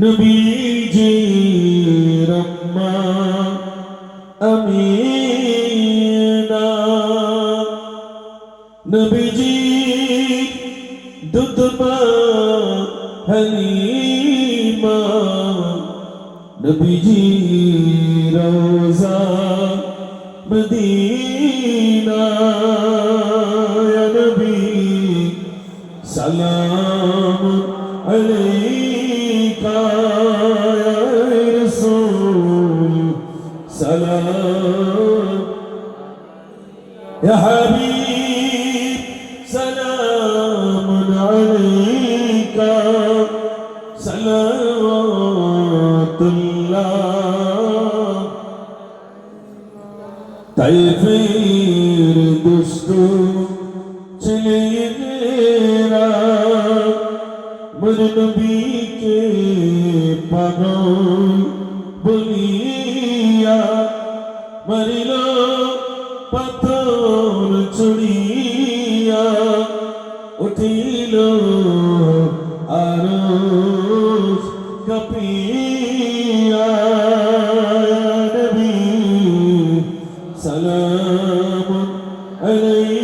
নবীজি রম্মা আমিনা। নবীজি দুধমা হালিমা। নবীজি রোজা মদিনা। سلام عليك يا رسول سلام يا حبيب سلام عليك صلوات الله طيب دستور ছেলেরা মর নবীকে পাগল বলিয়া মরিল পাথর চুড়িয়া উঠিল আর কপিয়া নবী সালাম রাসূল